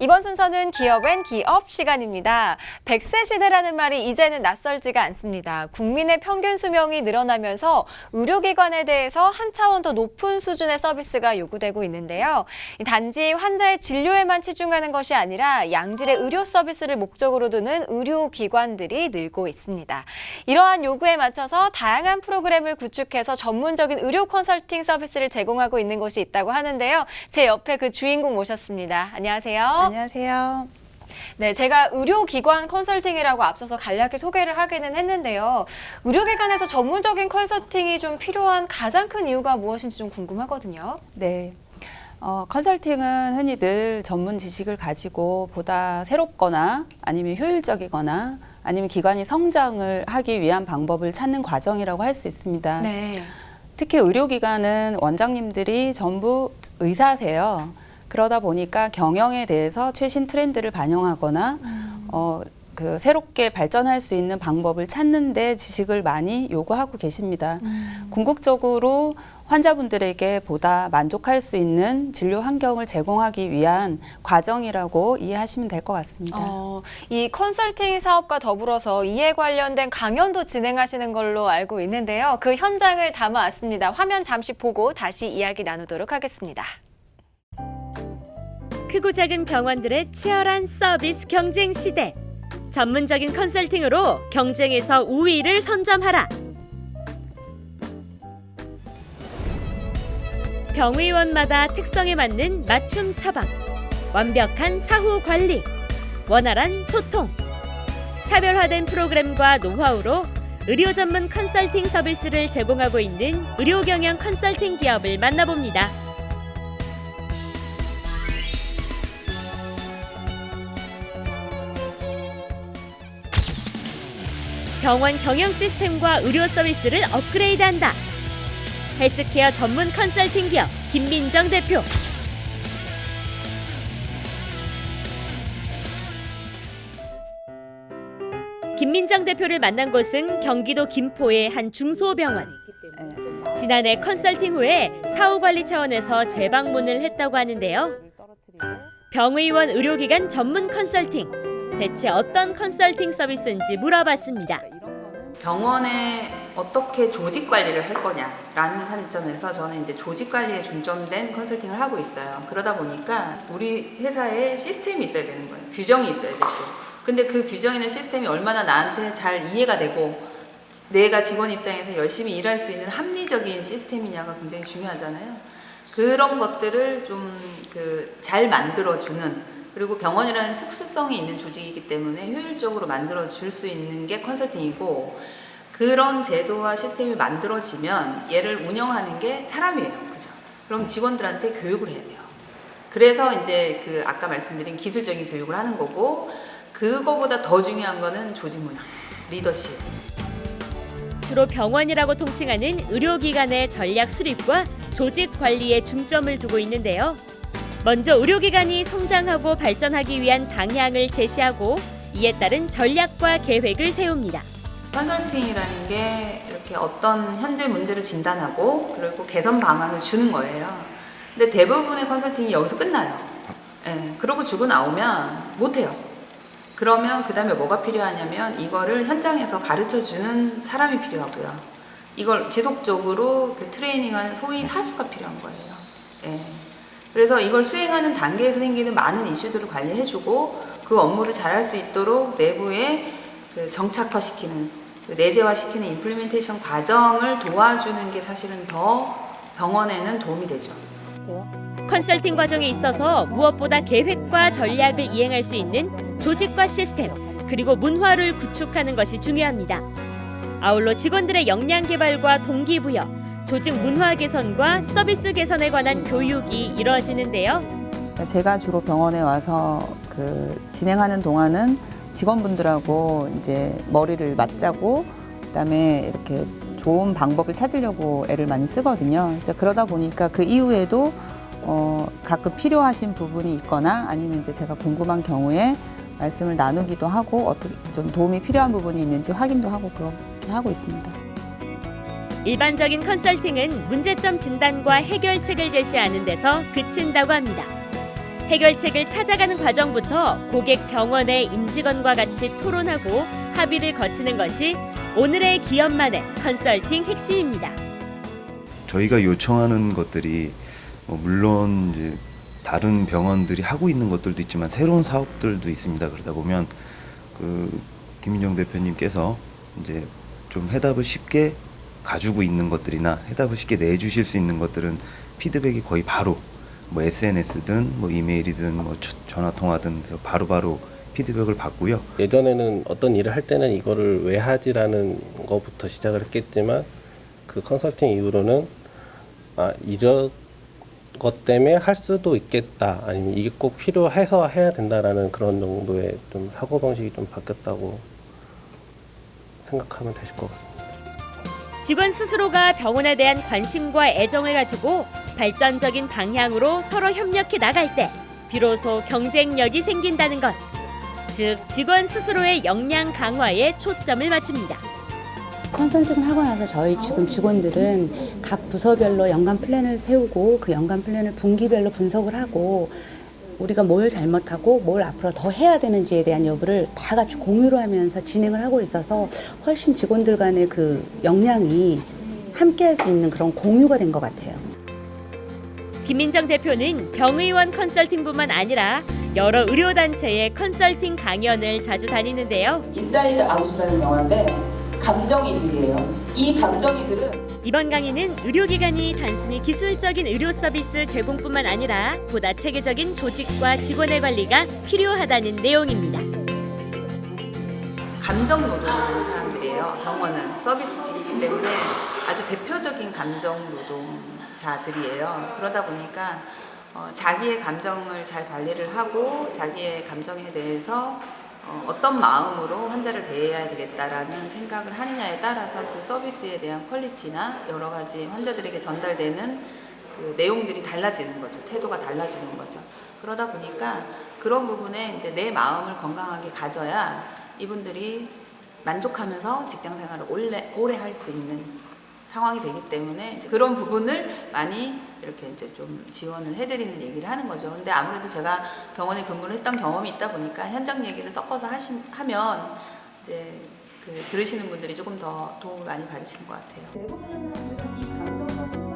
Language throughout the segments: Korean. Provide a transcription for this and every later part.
이번 순서는 기업엔 기업 시간입니다. 100세 시대라는 말이 이제는 낯설지가 않습니다. 국민의 평균 수명이 늘어나면서 의료기관에 대해서 한 차원 더 높은 수준의 서비스가 요구되고 있는데요. 단지 환자의 진료에만 치중하는 것이 아니라 양질의 의료 서비스를 목적으로 두는 의료기관들이 늘고 있습니다. 이러한 요구에 맞춰서 다양한 프로그램을 구축해서 전문적인 의료 컨설팅 서비스를 제공하고 있는 곳이 있다고 하는데요. 제 옆에 그 주인공 모셨습니다. 안녕하세요. 안녕하세요. 네, 제가 의료기관 컨설팅이라고 앞서서 간략히 소개를 하기는 했는데요. 의료기관에서 전문적인 컨설팅이 좀 필요한 가장 큰 이유가 무엇인지 좀 궁금하거든요. 네. 어, 컨설팅은 흔히들 전문 지식을 가지고 보다 새롭거나 아니면 효율적이거나 아니면 기관이 성장을 하기 위한 방법을 찾는 과정이라고 할 수 있습니다. 네. 특히 의료기관은 원장님들이 전부 의사세요. 그러다 보니까 경영에 대해서 최신 트렌드를 반영하거나 어, 그 새롭게 발전할 수 있는 방법을 찾는데 지식을 많이 요구하고 계십니다. 궁극적으로 환자분들에게 보다 만족할 수 있는 진료 환경을 제공하기 위한 과정이라고 이해하시면 될 것 같습니다. 어, 이 컨설팅 사업과 더불어서 이에 관련된 강연도 진행하시는 걸로 알고 있는데요. 그 현장을 담아왔습니다. 화면 잠시 보고 다시 이야기 나누도록 하겠습니다. 크고 작은 병원들의 치열한 서비스 경쟁 시대. 전문적인 컨설팅으로 경쟁에서 우위를 선점하라. 병의원마다 특성에 맞는 맞춤 처방, 완벽한 사후 관리, 원활한 소통, 차별화된 프로그램과 노하우로 의료 전문 컨설팅 서비스를 제공하고 있는 의료 경영 컨설팅 기업을 만나봅니다. 병원 경영 시스템과 의료 서비스를 업그레이드한다. 헬스케어 전문 컨설팅 기업 김민정 대표. 김민정 대표를 만난 곳은 경기도 김포의 한 중소병원. 네. 지난해 컨설팅 후에 사후 관리 차원에서 재방문을 했다고 하는데요. 병의원 의료기관 전문 컨설팅. 대체 어떤 컨설팅 서비스인지 물어봤습니다. 병원에 어떻게 조직 관리를 할 거냐라는 관점에서 저는 이제 조직 관리에 중점된 컨설팅을 하고 있어요. 그러다 보니까 우리 회사에 시스템이 있어야 되는 거예요. 규정이 있어야 되고. 근데 그 규정이나 시스템이 얼마나 나한테 잘 이해가 되고 내가 직원 입장에서 열심히 일할 수 있는 합리적인 시스템이냐가 굉장히 중요하잖아요. 그런 것들을 좀 그 잘 만들어주는 그리고 병원이라는 특수성이 있는 조직이기 때문에 효율적으로 만들어 줄 수 있는 게 컨설팅이고 그런 제도와 시스템이 만들어지면 얘를 운영하는 게 사람이에요. 그죠? 그럼 직원들한테 교육을 해야 돼요. 그래서 이제 그 아까 말씀드린 기술적인 교육을 하는 거고 그거보다 더 중요한 거는 조직 문화, 리더십. 주로 병원이라고 통칭하는 의료기관의 전략 수립과 조직 관리에 중점을 두고 있는데요. 먼저 의료기관이 성장하고 발전하기 위한 방향을 제시하고 이에 따른 전략과 계획을 세웁니다. 컨설팅이라는 게 이렇게 어떤 현재 문제를 진단하고 그리고 개선 방안을 주는 거예요. 근데 대부분의 컨설팅이 여기서 끝나요. 예, 그러고 주고 나오면 못해요. 그러면 그 다음에 뭐가 필요하냐면 이거를 현장에서 가르쳐 주는 사람이 필요하고요. 이걸 지속적으로 그 트레이닝하는 소위 사수가 필요한 거예요. 예. 그래서 이걸 수행하는 단계에서 생기는 많은 이슈들을 관리해주고 그 업무를 잘할 수 있도록 내부에 그 정착화시키는 그 내재화시키는 임플리멘테이션 과정을 도와주는 게 사실은 더 병원에는 도움이 되죠. 컨설팅 과정에 있어서 무엇보다 계획과 전략을 이행할 수 있는 조직과 시스템 그리고 문화를 구축하는 것이 중요합니다. 아울러 직원들의 역량 개발과 동기부여, 조직 문화 개선과 서비스 개선에 관한 교육이 이루어지는데요. 제가 주로 병원에 와서 그 진행하는 동안은 직원분들하고 이제 머리를 맞자고 그다음에 이렇게 좋은 방법을 찾으려고 애를 많이 쓰거든요. 이제 그러다 보니까 그 이후에도 어 가끔 필요하신 부분이 있거나 아니면 이제 제가 궁금한 경우에 말씀을 나누기도 하고 어떻게 좀 도움이 필요한 부분이 있는지 확인도 하고 그렇게 하고 있습니다. 일반적인 컨설팅은 문제점 진단과 해결책을 제시하는 데서 그친다고 합니다. 해결책을 찾아가는 과정부터 고객 병원의 임직원과 같이 토론하고 합의를 거치는 것이 오늘의 기업만의 컨설팅 핵심입니다. 저희가 요청하는 것들이 뭐 물론 이제 다른 병원들이 하고 있는 것들도 있지만 새로운 사업들도 있습니다. 그러다 보면 그 김민정 대표님께서 이제 좀 해답을 쉽게 가지고 있는 것들이나 해답을 쉽게 내주실 수 있는 것들은 피드백이 거의 바로 뭐 SNS든 뭐 이메일이든 뭐 저- 전화 통화든 해서 바로바로 피드백을 받고요. 예전에는 어떤 일을 할 때는 이거를 왜 하지라는 것부터 시작을 했겠지만 그 컨설팅 이후로는 아 이저 것 때문에 할 수도 있겠다 아니면 이게 꼭 필요해서 해야 된다라는 그런 정도의 좀 사고 방식이 좀 바뀌었다고 생각하면 되실 것 같습니다. 직원 스스로가 병원에 대한 관심과 애정을 가지고 발전적인 방향으로 서로 협력해 나갈 때 비로소 경쟁력이 생긴다는 것. 즉, 직원 스스로의 역량 강화에 초점을 맞춥니다. 컨설팅을 하고 나서 저희 지금 직원들은 각 부서별로 연간 플랜을 세우고 그 연간 플랜을 분기별로 분석을 하고 우리가 뭘 잘못하고 뭘 앞으로 더 해야 되는지에 대한 여부를 다 같이 공유를 하면서 진행을 하고 있어서 훨씬 직원들 간의 그 역량이 함께 할 수 있는 그런 공유가 된 것 같아요. 김민정 대표는 병의원 컨설팅뿐만 아니라 여러 의료단체의 컨설팅 강연을 자주 다니는데요. 인사이드 아웃이라는 영화인데 감정이들이에요. 이 감정이들은 이번 강의는 의료기관이 단순히 기술적인 의료 서비스 제공뿐만 아니라 보다 체계적인 조직과 직원의 관리가 필요하다는 내용입니다. 감정 노동하는 사람들이에요. 병원은 서비스직이기 때문에 아주 대표적인 감정 노동자들이에요. 그러다 보니까 어, 자기의 감정을 잘 관리를 하고 자기의 감정에 대해서 어, 떤 마음으로 환자를 대해야 되겠다라는 생각을 하느냐에 따라서 그 서비스에 대한 퀄리티나 여러 가지 환자들에게 전달되는 그 내용들이 달라지는 거죠. 태도가 달라지는 거죠. 그러다 보니까 그런 부분에 이제 내 마음을 건강하게 가져야 이분들이 만족하면서 직장 생활을 오래, 오래 할 수 있는 상황이 되기 때문에 그런 부분을 많이 이렇게 이제 좀 지원을 해드리는 얘기를 하는 거죠. 근데 아무래도 제가 병원에 근무를 했던 경험이 있다 보니까 현장 얘기를 섞어서 하시, 하면 이제 그 들으시는 분들이 조금 더 도움을 많이 받으시는 것 같아요.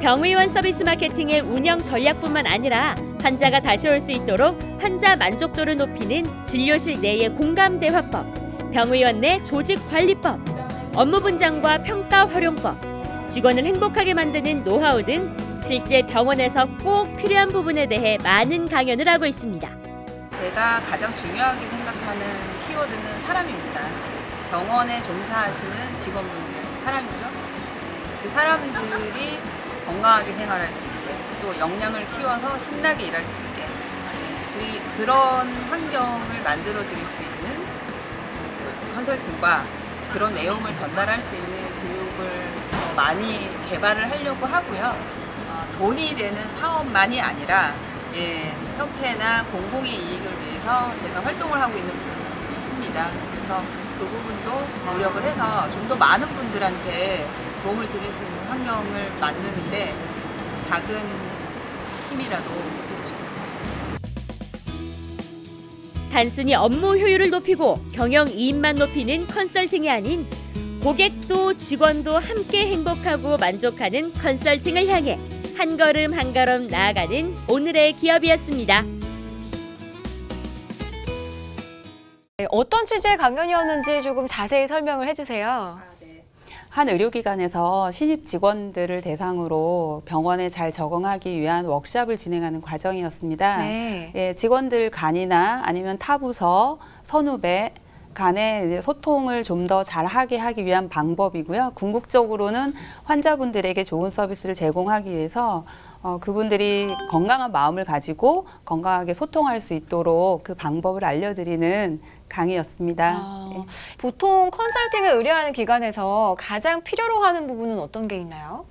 병의원 서비스 마케팅의 운영 전략뿐만 아니라 환자가 다시 올 수 있도록 환자 만족도를 높이는 진료실 내의 공감 대화법, 병의원 내 조직 관리법, 업무 분장과 평가 활용법, 직원을 행복하게 만드는 노하우 등 실제 병원에서 꼭 필요한 부분에 대해 많은 강연을 하고 있습니다. 제가 가장 중요하게 생각하는 키워드는 사람입니다. 병원에 종사하시는 직원분들, 사람이죠. 네, 그 사람들이 건강하게 생활할 수 있게, 또 역량을 키워서 신나게 일할 수 있게, 네, 그, 그런 환경을 만들어 드릴 수 있는 그 컨설팅과 그런 내용을 전달할 수 있는 교육을 더 많이 개발을 하려고 하고요. 어, 돈이 되는 사업만이 아니라 예, 협회나 공공의 이익을 위해서 제가 활동을 하고 있는 부분이 지금 있습니다. 그래서 그 부분도 노력을 해서 좀 더 많은 분들한테 도움을 드릴 수 있는 환경을 만드는데 작은 힘이라도 되고 싶습니다. 단순히 업무 효율을 높이고 경영 이익만 높이는 컨설팅이 아닌 고객도 직원도 함께 행복하고 만족하는 컨설팅을 향해 한 걸음 한 걸음 나아가는 오늘의 기업이었습니다. 네, 어떤 취지의 강연이었는지 조금 자세히 설명을 해주세요. 한 의료기관에서 신입 직원들을 대상으로 병원에 잘 적응하기 위한 워크샵을 진행하는 과정이었습니다. 네. 예, 직원들 간이나 아니면 타 부서, 선후배 간의 소통을 좀 더 잘하게 하기 위한 방법이고요. 궁극적으로는 환자분들에게 좋은 서비스를 제공하기 위해서 어, 그분들이 건강한 마음을 가지고 건강하게 소통할 수 있도록 그 방법을 알려드리는 강의였습니다. 아, 예. 보통 컨설팅을 의뢰하는 기관에서 가장 필요로 하는 부분은 어떤 게 있나요?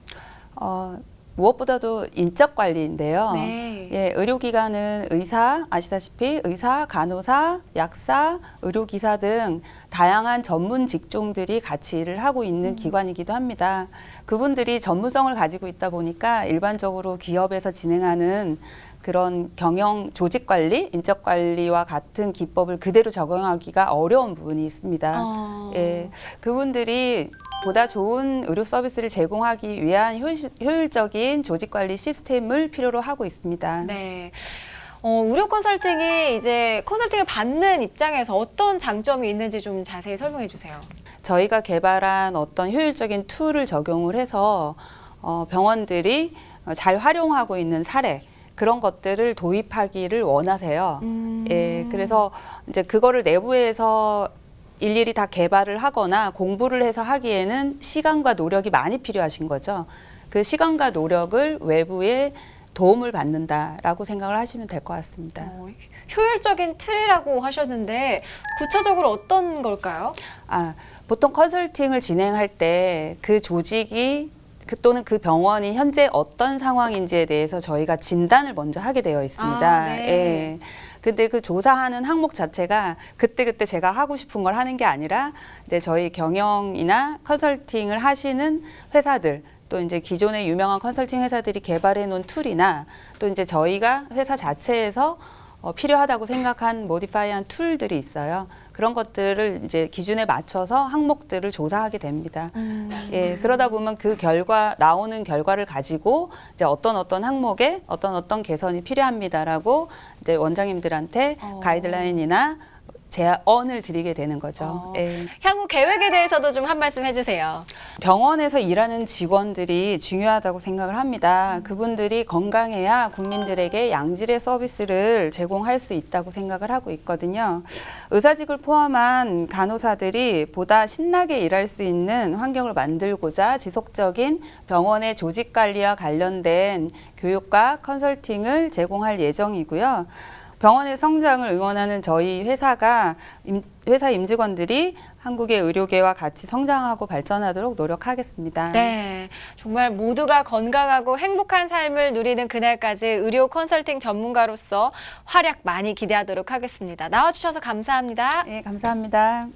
어, 무엇보다도 인적 관리인데요. 네. 예, 의료기관은 의사, 아시다시피 의사, 간호사, 약사, 의료기사 등 다양한 전문 직종들이 같이 일을 하고 있는 기관이기도 합니다. 그분들이 전문성을 가지고 있다 보니까 일반적으로 기업에서 진행하는 그런 경영 조직 관리, 인적 관리와 같은 기법을 그대로 적용하기가 어려운 부분이 있습니다. 어. 예, 그분들이 보다 좋은 의료 서비스를 제공하기 위한 효율, 효율적인 조직 관리 시스템을 필요로 하고 있습니다. 네. 어, 의료 컨설팅이 이제 컨설팅을 받는 입장에서 어떤 장점이 있는지 좀 자세히 설명해 주세요. 저희가 개발한 어떤 효율적인 툴을 적용을 해서 어, 병원들이 잘 활용하고 있는 사례 그런 것들을 도입하기를 원하세요. 음. 예, 그래서 이제 그거를 내부에서 일일이 다 개발을 하거나 공부를 해서 하기에는 시간과 노력이 많이 필요하신 거죠. 그 시간과 노력을 외부에 도움을 받는다라고 생각을 하시면 될 것 같습니다. 어, 효율적인 틀이라고 하셨는데 구체적으로 어떤 걸까요? 아, 보통 컨설팅을 진행할 때 그 조직이 그 또는 그 병원이 현재 어떤 상황인지에 대해서 저희가 진단을 먼저 하게 되어 있습니다. 아, 네. 예. 근데 그 조사하는 항목 자체가 그때그때 제가 하고 싶은 걸 하는 게 아니라 이제 저희 경영이나 컨설팅을 하시는 회사들 또 이제 기존의 유명한 컨설팅 회사들이 개발해 놓은 툴이나 또 이제 저희가 회사 자체에서 어, 필요하다고 생각한 모디파이한 툴들이 있어요. 그런 것들을 이제 기준에 맞춰서 항목들을 조사하게 됩니다. 예, 그러다 보면 그 결과 나오는 결과를 가지고 이제 어떤 어떤 항목에 어떤 어떤 개선이 필요합니다라고 이제 원장님들한테 어. 가이드라인이나 제언을 드리게 되는 거죠. 어. 예. 향후 계획에 대해서도 좀 한 말씀 해주세요. 병원에서 일하는 직원들이 중요하다고 생각을 합니다. 그분들이 건강해야 국민들에게 양질의 서비스를 제공할 수 있다고 생각을 하고 있거든요. 의사직을 포함한 간호사들이 보다 신나게 일할 수 있는 환경을 만들고자 지속적인 병원의 조직 관리와 관련된 교육과 컨설팅을 제공할 예정이고요. 병원의 성장을 응원하는 저희 회사가 임- 회사 임직원들이 한국의 의료계와 같이 성장하고 발전하도록 노력하겠습니다. 네, 정말 모두가 건강하고 행복한 삶을 누리는 그날까지 의료 컨설팅 전문가로서 활약 많이 기대하도록 하겠습니다. 나와주셔서 감사합니다. 네, 감사합니다.